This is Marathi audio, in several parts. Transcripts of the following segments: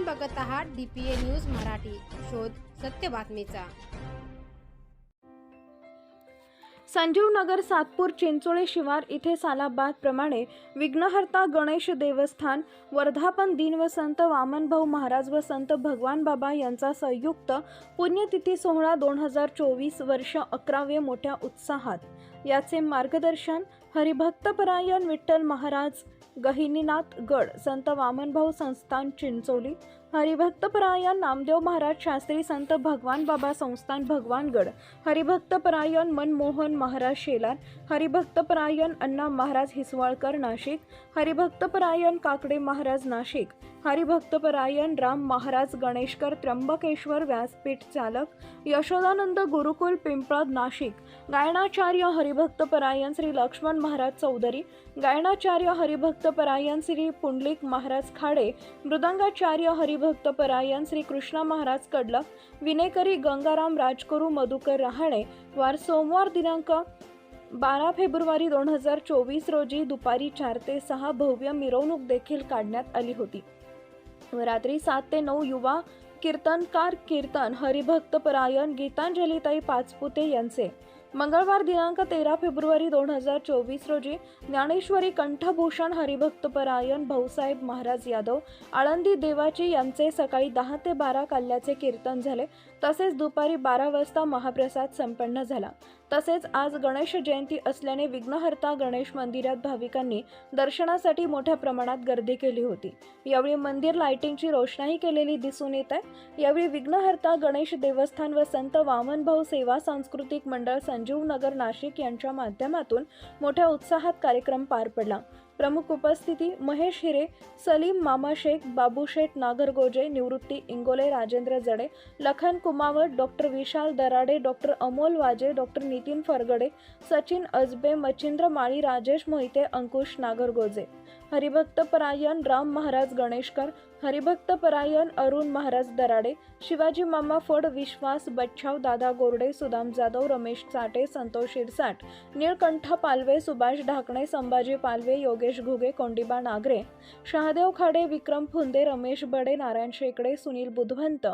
आपण बघत आहात डीपीए न्यूज मराठी. शोध सत्य बातमीचा. संजीवनगर सातपूर चिंचोळे शिवार इथे सालाबाद प्रमाणे विघ्नहर्ता गणेश देवस्थान वर्धापन दिन व संत वामनभाऊ महाराज व संत भगवान बाबा यांचा संयुक्त पुण्यतिथी सोहळा दोन हजार चोवीस वर्ष अकरावे मोठ्या उत्साहात. याचे मार्गदर्शन हरिभक्तपरायण विठ्ठल महाराज गहिनीनाथ गड संत वामनभाऊ संस्थान चिंचोली हरिभक्तपरायण नामदेव महाराज शास्त्री संत भगवान बाबा संस्थान भगवानगड. हरिभक्तपरायण मनमोहन महाराज शेलार. हरिभक्तपरायण अण्णा महाराज हिसवाळकर नाशिक. हरिभक्तपरायण काकडे महाराज नाशिक. हरिभक्तपरायण राम महाराज गणेशकर त्र्यंबकेश्वर व्यासपीठ चालक. यशोदानंद गुरुकुल पिंपळद नाशिक. गायनाचार्य हरिभक्तपरायण श्री लक्ष्मण महाराज चौधरी. गायनाचार्य हरिभक्तपरायण श्री पुंडलिक महाराज खाडे. मृदंगाचार्य हरि श्री कृष्णा महाराज कडलं विनेकरी गंगाराम राजकुरू मधुकर रहाणे वार सोमवार दिनांक बारा फेब्रुवारी दोन हजार चोवीस रोजी दुपारी चार ते सहा भव्य मिरवणूक देखील काढण्यात आली होती. व रात्री सात ते नऊ युवा कीर्तनकार कीर्तन हरिभक्तपरायण गीतांजलीताई पाचपुते यांचे मंगळवार दिनांक तेरा फेब्रुवारी दोन हजार चोवीस रोजी ज्ञानेश्वरी कंठभूषण हरिभक्तपरायण भाऊसाहेब महाराज यादव आळंदी देवाची यांचे सकाळी दहा ते बारा काल्याचे कीर्तन झाले. तसेच दुपारी बारा वाजता महाप्रसाद संपन्न झाला. तसेच आज गणेश जयंती असल्याने विघ्नहर्ता गणेश मंदिरात भाविकांनी दर्शनासाठी मोठ्या प्रमाणात गर्दी केली होती. यावेळी मंदिर लाइटिंगची रोषणाई केलेली दिसून येत आहे. यावेळी विघ्नहर्ता गणेश देवस्थान व संत वामनभाऊ सेवा सांस्कृतिक मंडळ संजीवनगर नाशिक यांच्या माध्यमातून मोठ्या उत्साहात कार्यक्रम पार पडला. प्रमुख उपस्थिती महेश हिरे सलीम मामा शेख बाबू शेठ Nagargoje Nivrutti Ingole Rajendra Jade Lakhan Kumawat doctor Vishal Darade doctor Amol Waje doctor Nitin Phargade Sachin अजबे मच्छिंद्र माळी राजेश मोहिते अंकुश नागरगोजे. हरिभक्तपरायण राम महाराज गणेशकर हरिभक्त परायण अरुण महाराज दराडे शिवाजी मामा फड विश्वास बच्छाव दादा गोरडे सुदाम जाधव रमेश चाटे संतोष शिरसाट निळकंठ पालवे सुभाष ढाकणे संभाजी पालवे योगेश घुगे कोंडिबा नागरे शहादेव खाडे विक्रम फुंदे रमेश बडे नारायण शेकडे सुनील बुधवंत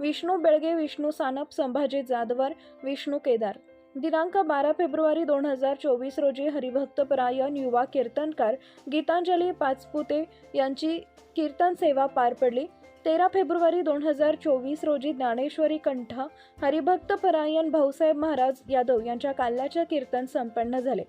विष्णू बेळगे विष्णू सानप संभाजी जाधवर विष्णू केदार। दिनांक बारा फेब्रुवारी दोन हजार चोवीस रोजी हरिभक्तपरायण युवा कीर्तनकार गीतांजली पाचपुते यांची कीर्तन सेवा पार पडली. तेरा फेब्रुवारी दोन हजार चोवीस रोजी ज्ञानेश्वरी कंठ हरिभक्तपरायण भाऊसाहेब महाराज यादव यांच्या काल्याचे कीर्तन संपन्न झाले.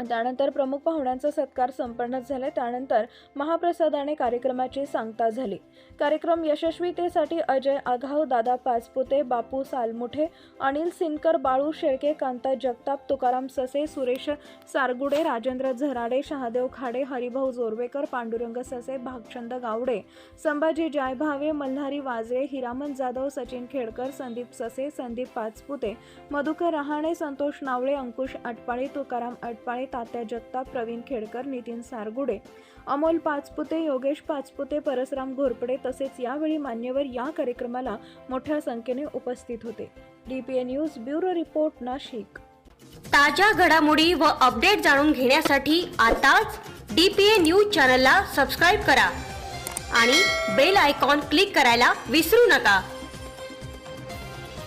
त्यानंतर प्रमुख पाहुण्यांचा सत्कार संपन्न झाले. त्यानंतर महाप्रसादाने कार्यक्रमाची सांगता झाली. कार्यक्रम यशस्वीतेसाठी अजय आघाव दादा पाचपुते बापू सालमुठे अनिल सिनकर बाळू शेळके कांता जगताप तुकाराम ससे सुरेश सारगुडे राजेंद्र झराडे शहादेव खाडे हरिभाऊ जोरवेकर पांडुरंग ससे भागचंद गावडे संभाजी जायभावे मल्हारी वाजरे हिरामन जाधव सचिन खेडकर संदीप ससे संदीप पाचपुते मधुकर रहाणे संतोष नावळे अंकुश आटपाळे तुकाराम आटपाळे तात्या जगताप प्रवीण खेडकर नितीन सारगुडे अमोल पाचपुते योगेश पाचपुते परसराम घोरपडे तसेच यावेळी मान्यवर या कार्यक्रमाला मोठ्या संख्येने उपस्थित होते. DPA news bureau report Nashik. ताज्या घडामोडी व अपडेट जाणून घेण्यासाठी आताच डी पी ए न्यूज चॅनलला सबस्क्राईब करा आणि बेल आयकॉन क्लिक करायला विसरू नका.